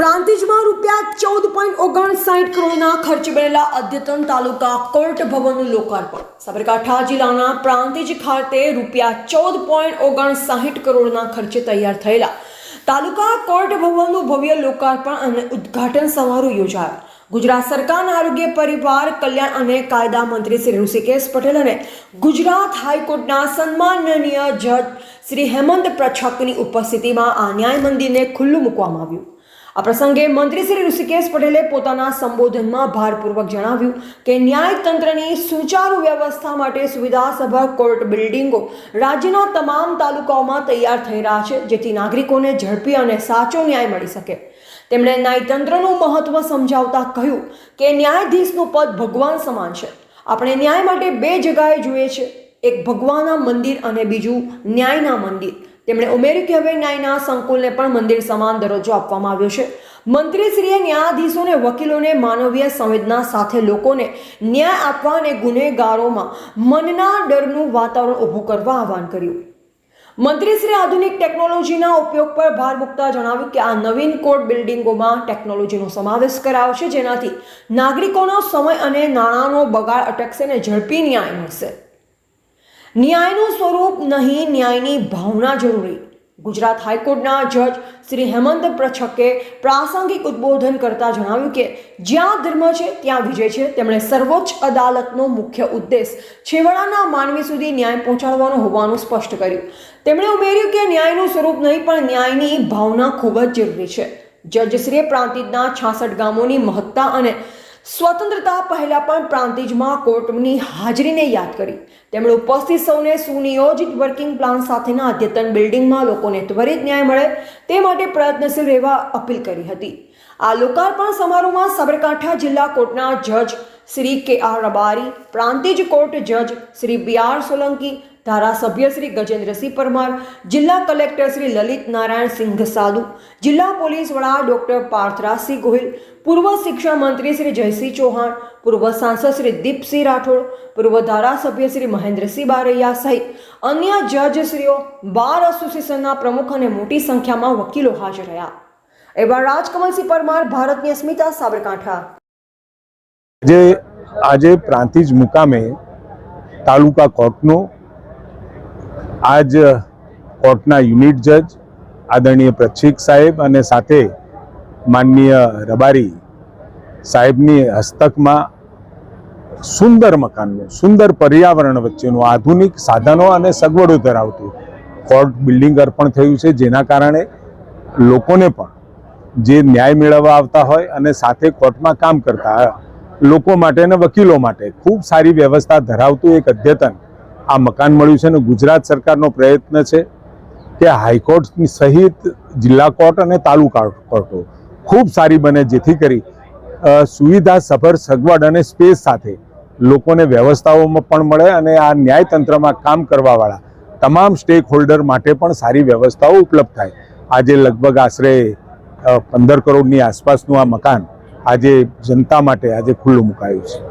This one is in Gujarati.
પ્રાંતિજમાં રૂપિયા ચૌદ પોઈન્ટ ઓગણસાઠ કરોડના ખર્ચ બનેલા અદ્યતન તાલુકા કોર્ટ ભવનનું લોકાર્પણ. સાબરકાંઠા જિલ્લાના પ્રાંતિજ ખાતે રૂપિયા ચૌદ પોઈન્ટ ઓગણસાઠ કરોડના ખર્ચે તૈયાર થયેલા તાલુકા કોર્ટ ભવનનું ભવ્ય લોકાર્પણ અને ઉદ્ઘાટન સમારોહ યોજાયો. ગુજરાત સરકારના આરોગ્ય પરિવાર કલ્યાણ અને કાયદા મંત્રી શ્રી ઋષિકેશ પટેલ અને ગુજરાત હાઈકોર્ટના સન્માનનીય જજ શ્રી હેમંત પ્રછકની ઉપસ્થિતિમાં આ ન્યાય મંદિરને ખુલ્લું મૂકવામાં આવ્યું. આ પ્રસંગે મંત્રી શ્રી ઋષિકેશ પટેલે પોતાના સંબોધનમાં ભારપૂર્વક જણાવ્યું કે ન્યાયતંત્રની સુચારુ વ્યવસ્થા માટે સુવિધાસભર કોર્ટ બિલ્ડિંગો રાજ્યના તમામ તાલુકાઓમાં તૈયાર થઈ રહ્યા છે, જેથી નાગરિકોને ઝડપી અને સાચો ન્યાય મળી શકે. તેમણે ન્યાયતંત્રનું મહત્વ સમજાવતા કહ્યું કે ન્યાયાધીશનું પદ ભગવાન સમાન છે. આપણે ન્યાય માટે બે જગાએ જોઈએ છે, એક ભગવાનના મંદિર અને બીજું ન્યાયના મંદિર. તેમણે ઉમેર્યું કે હવે ન્યાયના સંકુલને પણ મંદિર સમાન દરજ્જો આપવામાં આવ્યો છે. મંત્રીશ્રીએ ન્યાયાધીશોને, વકીલોને, માનવીય સંવેદના સાથે લોકોને ન્યાય આપવા અને ગુનેગારોમાં મનના ડરનું વાતાવરણ ઊભું કરવા આહવાન કર્યું. મંત્રીશ્રી આધુનિક ટેકનોલોજીના ઉપયોગ પર ભાર મૂકતા જણાવ્યું કે આ નવીન કોર્ટ બિલ્ડિંગોમાં ટેકનોલોજીનો સમાવેશ કરાયો છે, જેનાથી નાગરિકોનો સમય અને નાણાંનો બગાડ અટકશે અને ઝડપી ન્યાય મળશે. ન્યાયનું સ્વરૂપ નહીં, ન્યાયની ભાવના જરૂરી. ગુજરાત હાઈકોર્ટના જજ શ્રી હેમંત પ્રછકે પ્રાસંગિક ઉદ્બોધન કરતા જણાવ્યું કે, જ્યાં ધર્મ છે, ત્યાં વિજય છે. તેમણે સર્વોચ્ચ અદાલતનો મુખ્ય ઉદ્દેશ છેવાડાના માનવી સુધી ન્યાય પહોંચાડવાનો હોવાનું સ્પષ્ટ કર્યું. તેમણે ઉમેર્યું કે ન્યાયનું સ્વરૂપ નહીં, પણ ન્યાયની ભાવના ખૂબ જ જરૂરી છે. જજશ્રીએ પ્રાંતિજના છાસઠ ગામોની મહત્તા અને સ્વતંત્રતા પહેલાં પણ પ્રાંતિજમાં કોર્ટની હાજરીને યાદ કરી. તેમણે ઉપસ્થિત સૌને સુનિયોજિત વર્કિંગ પ્લાન સાથેના અદ્યતન બિલ્ડિંગમાં લોકોને ત્વરિત ન્યાય મળે તે માટે પ્રયત્નશીલ રહેવા અપીલ કરી હતી. આ લોકાર્પણ સમારોહમાં સાબરકાંઠા જિલ્લા કોર્ટના જજ શ્રી કે આર રબારી, પ્રાંતિજ કોર્ટ જજ શ્રી બી આર સોલંકી ધારાસભ્ય શ્રી ગજેન્દ્રસિંહ પરમાર, જિલ્લા કલેક્ટર શ્રી લલિત નારાયણ સિંઘ સાધુ, જિલ્લા પોલીસ વડા ડોક્ટર પાર્થરાજસિંહ ગોહિલ, પૂર્વ શિક્ષણ મંત્રી શ્રી જયસિંહ ચૌહાણ, પૂર્વ સાંસદ શ્રી દીપસિંહ રાઠોડ, પૂર્વ ધારાસભ્ય શ્રી મહેન્દ્રસિંહ બારૈયા સહિત અન્ય જજશ્રીઓ બાર એસોસિએશનના પ્રમુખ અને મોટી સંખ્યામાં વકીલો હાજર રહ્યા. એવા રાજકમલસિંહ પરમાર, ભારતની અસ્મિતા સાબરકાંઠા. જે આજે પ્રાંતિજ મુકામે તાલુકા કોર્ટનો આજ કોર્ટના યુનિટ જજ, આદરણીય પ્રક્ષિક સાહેબ અને સાથે માનનીય રબારી સાહેબની હસ્તકમાં સુંદર મકાનનું, સુંદર પર્યાવરણ વચ્ચેનું આધુનિક સાધનો અને સગવડો ધરાવતું કોર્ટ બિલ્ડિંગ અર્પણ થયું છે, જેના કારણે લોકોને પણ જે ન્યાય મેળવવા આવતા હોય અને સાથે કોર્ટમાં કામ કરતા લોકો માટે અને વકીલો માટે ખૂબ સારી વ્યવસ્થા ધરાવતું એક અદ્યતન આ મકાન મળ્યું છે અને ગુજરાત સરકારનો પ્રયત્ન છે કે હાઈકોર્ટની સહિત જિલ્લા કોર્ટ અને તાલુકા કોર્ટો ખૂબ સારી બને, જેથી કરી સુવિધા સભર સગવડ અને સ્પેસ સાથે લોકોને વ્યવસ્થાઓમાં પણ મળે અને આ ન્યાયતંત્રમાં કામ કરવાવાળા તમામ સ્ટેક હોલ્ડર માટે પણ સારી વ્યવસ્થાઓ ઉપલબ્ધ થાય. આજે લગભગ આશરે પંદર કરોડની આસપાસનું આ મકાન આજે જનતા માટે આજે ખુલ્લું મુકાયું છે.